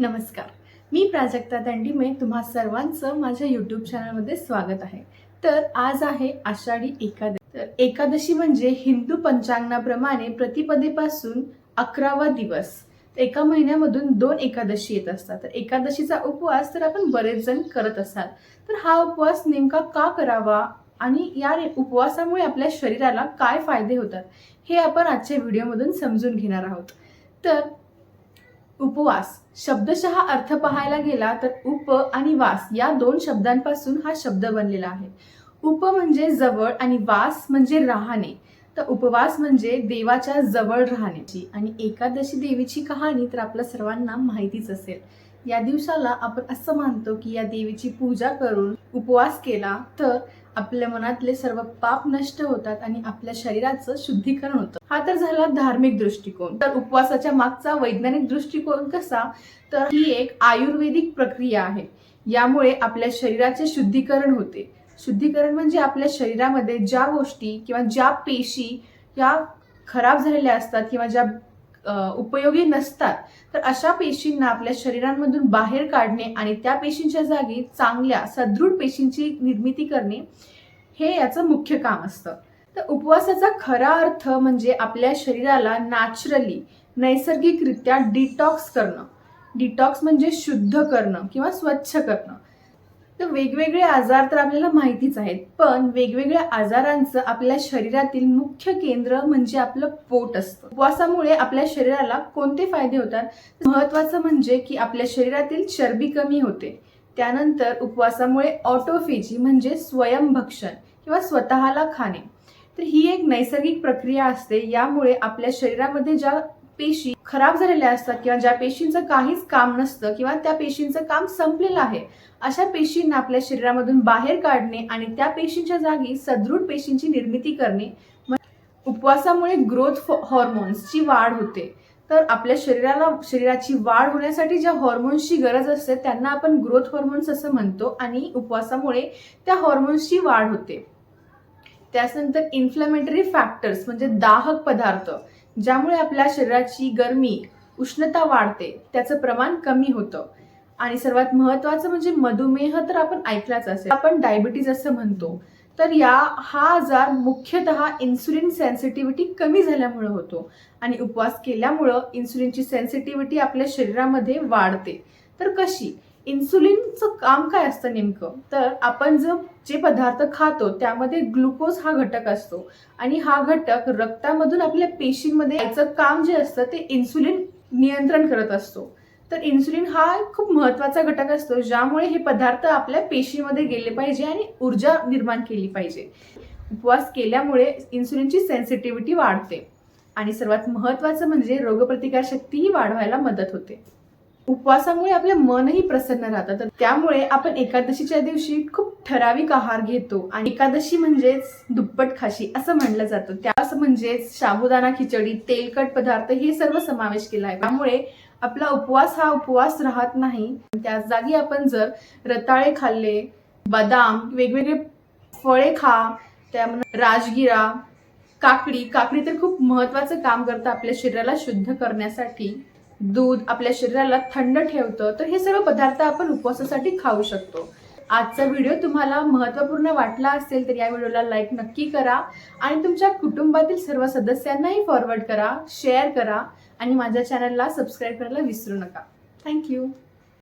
नमस्कार. मी प्राजक्ता दंडीमे. तुम्हा सर्वांचं माझ्या यूट्यूब चॅनलमध्ये स्वागत आहे. तर आज आहे आषाढी एकादशी. तर एकादशी म्हणजे हिंदू पंचांगणाप्रमाणे प्रतिपदेपासून अकरावा दिवस. एका महिन्यामधून दोन एकादशी येत असतात. तर एकादशीचा उपवास तर आपण बरेच जण करत असाल. तर हा उपवास नेमका का करावा आणि या उपवासामुळे आपल्या शरीराला काय फायदे होतात हे आपण आजच्या व्हिडिओमधून समजून घेणार आहोत. तर उपवास. शब्दशः अर्थ पाहायला गेला तर उप आणि वास या दोन शब्दांपासून हा शब्द बनलेला आहे. उप म्हणजे जवळ आणि वास म्हणजे राहणे. तर उपवास म्हणजे देवाच्या जवळ राहण्याची आणि एकादशी देवीची कहाणी तर आपल्या सर्वांना माहितीच असेल. या दिवसाला आपण असं मानतो की या देवीची पूजा करून उपवास केला तर आपल्या मनातले सर्व पाप नष्ट होतात आणि आपल्या शरीराचं शुद्धीकरण होतं. हा तर झाला धार्मिक दृष्टिकोन. तर उपवासाच्या मागचा वैज्ञानिक दृष्टिकोन कसा? तर ही एक आयुर्वेदिक प्रक्रिया आहे. यामुळे आपल्या शरीराचे शुद्धीकरण होते. शुद्धीकरण म्हणजे आपल्या शरीरामध्ये ज्या गोष्टी किंवा ज्या पेशी या खराब झालेल्या असतात किंवा ज्या उपयोगी नसतात. तर अशा पेशींना आपल्या शरीरांमधून बाहेर काढणे आणि त्या पेशींच्या जागी चांगल्या सदृढ पेशींची निर्मिती करणे हे याचं मुख्य काम असतं. तर उपवासाचा खरा अर्थ म्हणजे आपल्या शरीराला नॅचरली नैसर्गिकरित्या डिटॉक्स करणं. डिटॉक्स म्हणजे शुद्ध करणं किंवा स्वच्छ करणं. तर वेगवेगळे आजार तर आपल्याला माहितीच आहेत. पण वेगवेगळ्या आजारांचं आपल्या शरीरातील मुख्य केंद्र म्हणजे आपलं पोट असतं. उपवासामुळे आपल्या शरीराला कोणते फायदे होतात? महत्वाचं म्हणजे की आपल्या शरीरातील चरबी कमी होते. त्यानंतर उपवासामुळे ऑटोफेजी म्हणजे स्वयंभक्षण किंवा स्वतःला खाणे. तर ही एक नैसर्गिक प्रक्रिया असते. यामुळे आपल्या शरीरामध्ये ज्या पेशी खराब झालेल्या असतात किंवा ज्या पेशींचं काहीच काम नसतं किंवा त्या पेशींचं काम संपलेलं आहे अशा पेशींना आपल्या शरीरामधून बाहेर काढणे आणि त्या पेशींच्या जागी सदृढ पेशींची निर्मिती करणे उपवासामुळे ग्रोथ हॉर्मोन्सची वाढ होते. तर आपल्या शरीराला शरीराची वाढ होण्यासाठी ज्या हॉर्मोन्सची गरज असते त्यांना आपण ग्रोथ हॉर्मोन्स असं म्हणतो आणि उपवासामुळे त्या हॉर्मोन्सची वाढ होते. त्यानंतर इन्फ्लॅमेटरी फॅक्टर्स म्हणजे दाहक पदार्थ. ज्यामुळे आपल्या शरीराची गरमी उष्णता वाढते त्याचं प्रमाण कमी होतं. आणि सर्वात महत्वाचं म्हणजे मधुमेह तर आपण ऐकलाच असेल. आपण डायबिटीज असं म्हणतो. तर या हा आजार मुख्यतः इन्सुलिन सेन्सिटिव्हिटी कमी झाल्यामुळे होतो. आणि उपवास केल्यामुळं इन्सुलिनची सेन्सिटिव्हिटी आपल्या शरीरामध्ये वाढते. तर कशी? इन्सुलिनचं काम काय असतं नेमकं? तर आपण जर जे पदार्थ खातो त्यामध्ये ग्लुकोज हा घटक असतो. आणि हा घटक रक्तामधून आपल्या पेशींमध्ये याचं काम जे असतं ते इन्सुलिन नियंत्रण करत असतो. तर इन्सुलिन हा खूप महत्त्वाचा घटक असतो ज्यामुळे हे पदार्थ आपल्या पेशीमध्ये गेले पाहिजे आणि ऊर्जा निर्माण केली पाहिजे. उपवास केल्यामुळे इन्सुलिनची सेन्सिटिव्हिटी वाढते. आणि सर्वात महत्वाचं म्हणजे रोगप्रतिकार शक्तीही वाढवायला मदत होते. उपवासामुळे आपलं मनही प्रसन्न राहतं. तर त्यामुळे आपण एकादशीच्या दिवशी खूप ठराविक आहार घेतो आणि एकादशी म्हणजेच दुप्पट खाशी असं म्हणलं जातं. त्यास म्हणजेच साबुदाणा खिचडी तेलकट पदार्थ हे सर्व समावेश केला आहे. त्यामुळे आपला उपवास हा उपवास राहत नाही. त्याच जागी आपण जर रताळे खाल्ले बदाम वेगवेगळे फळे खा त्या राजगिरा काकडी काकडी तर खूप महत्वाचं काम करतं आपल्या शरीराला शुद्ध करण्यासाठी. दूध आपल्या शरीराला थंड ठेवतं तर हे सर्व पदार्थ आपण उपवासासाठी खाऊ शकतो. आजचा व्हिडिओ तुम्हाला महत्त्वपूर्ण वाटला असेल तर या व्हिडिओला लाईक नक्की करा आणि तुमच्या कुटुंबातील सर्व सदस्यांनाही फॉरवर्ड करा शेअर करा आणि माझ्या चॅनलला सबस्क्राईब करायला विसरू नका. थँक्यू